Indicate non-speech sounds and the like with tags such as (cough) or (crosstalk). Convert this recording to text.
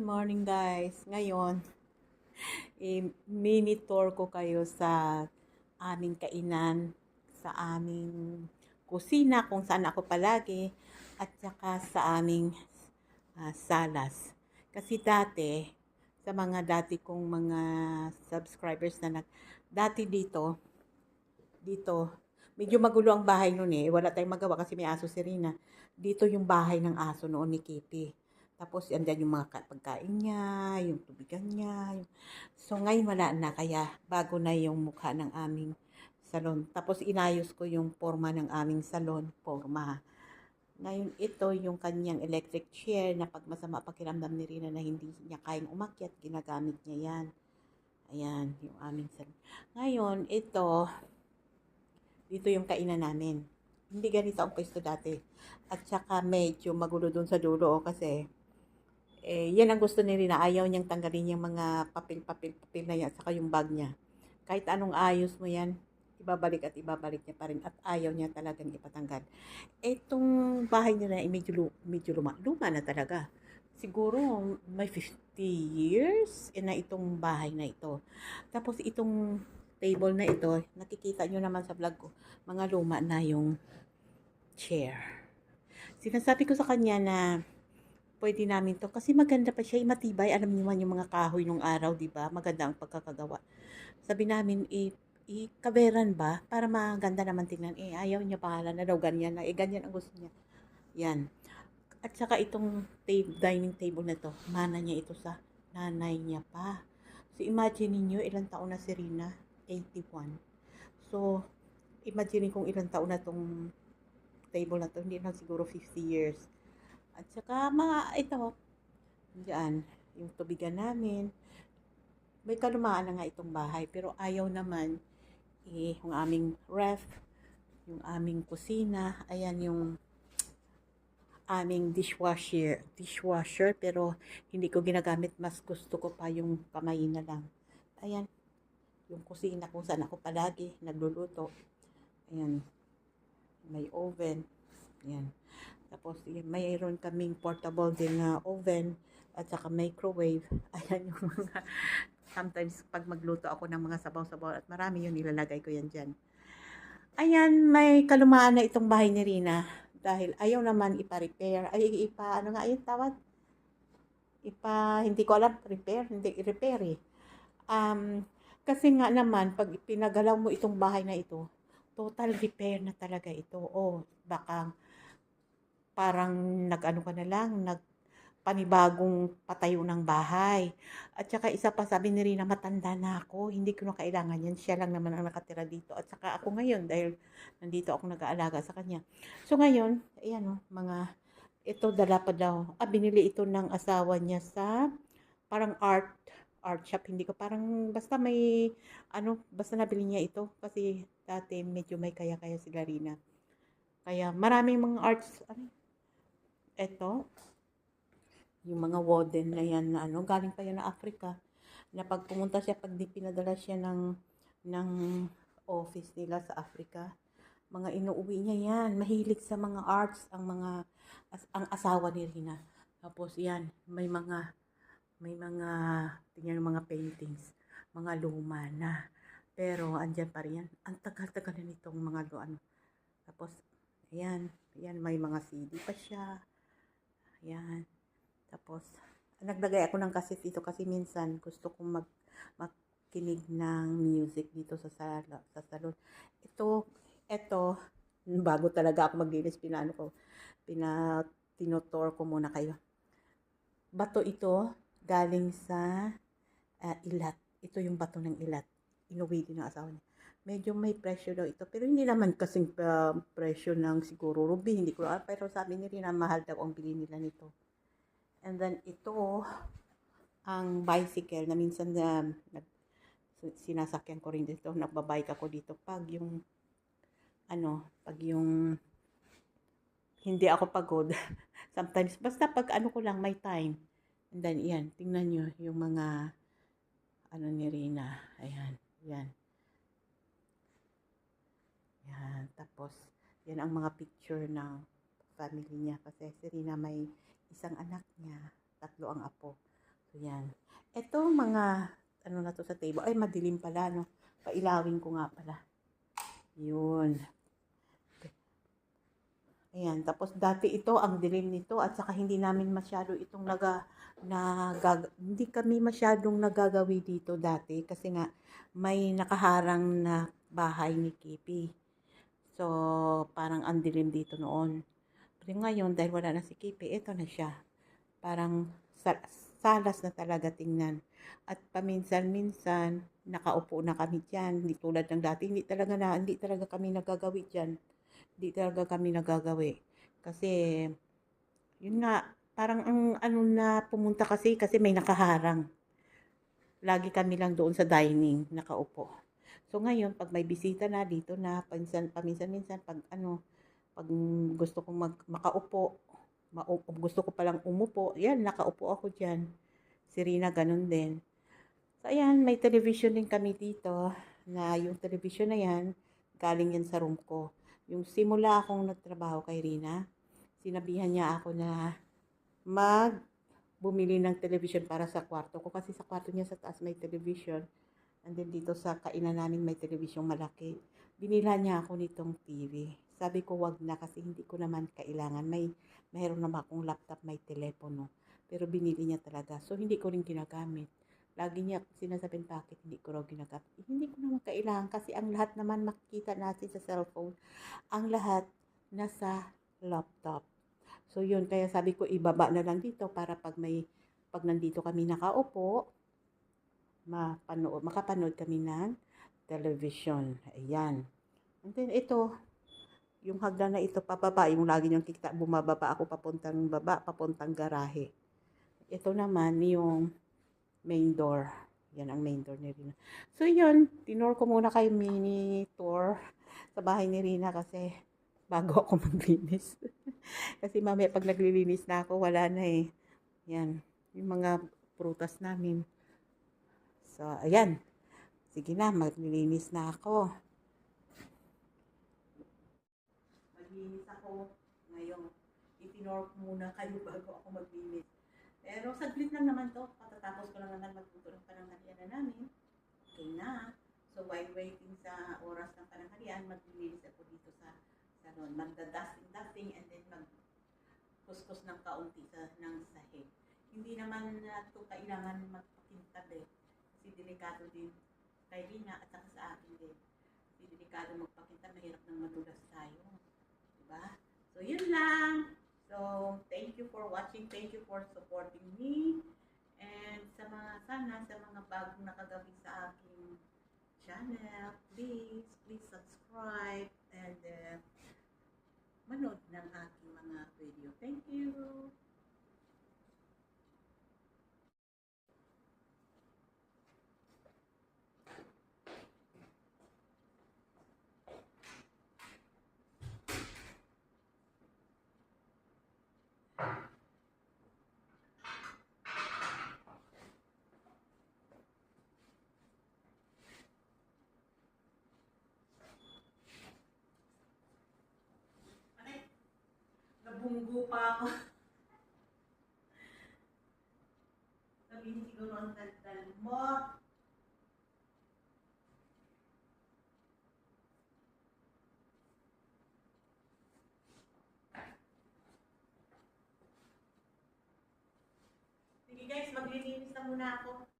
Morning guys. Ngayon, (laughs) i-mini tour ko kayo sa aming kainan, sa aming kusina kung saan ako palagi, at saka sa aming ah, salas. Kasi dati, sa mga dati kong mga subscribers na nag, dati dito, dito, medyo magulo ang bahay noon eh. Wala tayong magawa kasi may aso si Rina. Dito yung bahay ng aso noon ni Kitty. Tapos, andyan yung mga ka- pagkain niya, yung tubigan niya. Yung... So, ngayon wala na. Kaya, bago na yung mukha ng aming salon. Tapos, inayos ko yung forma ng aming salon. Forma. Ngayon, ito yung kanyang electric chair na pag masama pakiramdam ni Rina na hindi niya kayang umakyat, ginagamit niya yan. Ayan, yung aming salon. Ngayon, ito, dito yung kainan namin. Hindi ganito ang pwesto dati. At saka medyo magulo dun sa dulo oh, kasi eh, yan ang gusto ni Rina. Ayaw niyang tanggalin yung mga papel-papel-papel na yan, saka yung bag niya. Kahit anong ayos mo yan, ibabalik at ibabalik niya pa rin at ayaw niya talagang ipatanggal. Etong bahay nila ay medyo, medyo luma. Luma na talaga. Siguro may 50 years na itong bahay na ito. Tapos itong table na ito, nakikita nyo naman sa vlog ko, mga luma na yung chair. Sinasabi ko sa kanya na pwede namin to kasi maganda pa siya, eh, matibay. Alam niyo man yung mga kahoy nung araw, di ba? Maganda ang pagkakagawa. Sabi namin, i i-kaveran ba? Para maganda naman tingnan. Eh, ayaw niya pahala na daw ganyan na. Eh, ganyan ang gusto niya. Yan. At saka itong ta- dining table na to, mana niya ito sa nanay niya pa. So, imagine niyo ilang taon na si Rina? 81. So, imagine kung ilang taon na tong table na to. Hindi lang siguro 50 years. At saka mga ito, diyan, yung tubigan namin. May kalumaan na nga itong bahay, pero ayaw naman eh, yung aming ref, yung aming kusina, ayan yung aming dishwasher, dishwasher, pero hindi ko ginagamit, mas gusto ko pa yung kamay na lang. Ayan, yung kusina kung saan ako palagi nagluluto. Ayan, may oven. Ayan. Tapos, mayroon kaming portable din na oven at saka microwave. (laughs) Ayan yung mga, sometimes pag magluto ako ng mga sabaw-sabaw at marami yun, nilalagay ko yan dyan. Ayan, may kalumaan na itong bahay ni Rina dahil ayaw naman ipa-repair. Ay, ipa, ano nga yun tawag? Ipa, hindi ko alam, repair, hindi, repair eh. Um, kasi nga naman, pag pinagalaw mo itong bahay na ito, total repair na talaga ito. O, baka parang nag-ano ka na lang, nag panibagong patayo ng bahay. At saka isa pa sabi ni Rina, matanda na ako, hindi ko na kailangan yan. Siya lang naman ang nakatira dito. At saka ako ngayon, dahil nandito ako nag-aalaga sa kanya. So ngayon, ayan o, mga, ito dala pa daw. Ah, binili ito ng asawa niya sa parang art art shop. Hindi ko parang, basta may, ano, basta nabili niya ito. Kasi dati medyo may kaya-kaya sila Rina. Kaya maraming mga arts, ano, ito, yung mga wooden na yan na ano, galing pa yan na Africa. Na pag pumunta siya, pag di pinadala siya ng, ng office nila sa Africa, mga inuuwi niya yan. Mahilig sa mga arts ang mga, as, ang asawa ni Rina. Tapos yan, may mga, may mga, tingnan mga paintings, mga luma na. Pero andyan pa rin yan. Ang tagal-tagal na nitong mga ano. Tapos, ayan, ayan, may mga CD pa siya. Ayan. Tapos, naglagay ako ng cassette dito kasi minsan gusto kong mag makinig ng music dito sa sala, sa salon. Ito, ito, bago talaga ako maglinis, pinano ko, pina, tinotor ko muna kayo. Bato ito, galing sa ah, ilat. Ito yung bato ng ilat. Inuwi din ng asawa niya. Medyo may presyo daw ito. Pero hindi naman kasing ah, presyo ng siguro ruby. Hindi ko alam. Pero sabi ni Rina, mahal daw ang bili nila nito. And then ito, ang bicycle na minsan na nag, sinasakyan ko rin dito, nagbabike ako dito pag yung ano, pag yung hindi ako pagod. (laughs) Sometimes, basta pag ano ko lang, may time. And then, yan, tingnan nyo yung mga ano ni Rina. Ayan, yan. Yan, tapos, yan ang mga picture ng family niya. Kasi si Rina may isang anak niya, tatlo ang apo. So, yan. Ito mga, ano na to sa table. Ay, madilim pala, no? Pailawin ko nga pala. Yun. Ayan, tapos dati ito, ang dilim nito, at saka hindi namin masyado itong naga, nagag, hindi kami masyadong nagagawi dito dati, kasi nga, may nakaharang na bahay ni Kipi. So, parang ang dilim dito noon. Pero ngayon, dahil wala na si Kipi, ito na siya. Parang sa- salas na talaga tingnan. At paminsan-minsan, nakaupo na kami dyan. Hindi tulad ng dati, hindi talaga na, hindi talaga kami nagagawi dyan. Hindi talaga kami nagagawi. Kasi, yun nga, parang ang ano na pumunta kasi, kasi may nakaharang. Lagi kami lang doon sa dining, nakaupo. So ngayon, pag may bisita na dito na, paminsan, paminsan-minsan, pag ano, pag gusto kong mag, makaupo, ma- gusto ko palang umupo, yan, nakaupo ako dyan. Si Rina, ganun din. So, ayan, may television din kami dito, na yung television na yan, galing yan sa room ko. Yung simula akong nagtrabaho kay Rina, sinabihan niya ako na mag bumili ng television para sa kwarto ko kasi sa kwarto niya sa taas may television and then dito sa kainan namin may television malaki. Binila niya ako nitong TV. Sabi ko wag na kasi hindi ko naman kailangan. May mayroon naman akong laptop, may telepono. Pero binili niya talaga. So hindi ko rin ginagamit. Lagi niya sinasabing bakit hindi ko raw ginagamit. Eh, hindi ko naman kailangan kasi ang lahat naman makikita natin sa cellphone. Ang lahat nasa laptop. So yun, kaya sabi ko ibaba na lang dito para pag may pag nandito kami nakaupo, mapanood, makapanood kami ng television. Ayan. And then ito, yung hagdan na ito pababa, yung lagi niyong kita, bumababa ako papuntang baba, papuntang garahe. Ito naman yung main door. Yan ang main door ni Rina. So yun, tinor ko muna kayo mini tour sa bahay ni Rina kasi bago ako maglinis. (laughs) kasi mamaya pag naglilinis na ako, wala na eh. Yan, yung mga prutas namin. So, ayan. Sige na, maglilinis na ako. Maglinis ako ngayon. Itinor ko muna kayo (laughs) bago ako maglinis. Pero saglit lang naman to. Patatapos ko lang naman magluto ng pananghalian na namin. Okay na. So, while waiting sa oras ng pananghalian, maglilinis ako dito sa salon. Magda-dusting-dusting and then mag kuskus ng kaunti sa, ng sahig. Hindi naman na ito kailangan magpakintab eh. Kasi delikado din kay Rina at saka sa akin din. Kasi delikado magpakintab, mahirap nang madulas tayo. Diba? So, yun lang. So, thank you for watching. Thank you for supporting me. And sa mga, sana, sa mga bagong nakagabi sa aking channel, please, please subscribe and uh, manood ng aking mga video. Thank you! Ay, nabunggo pa ako. Sabihin siguro ang daldal mo. Sige guys, maglilinis na muna ako.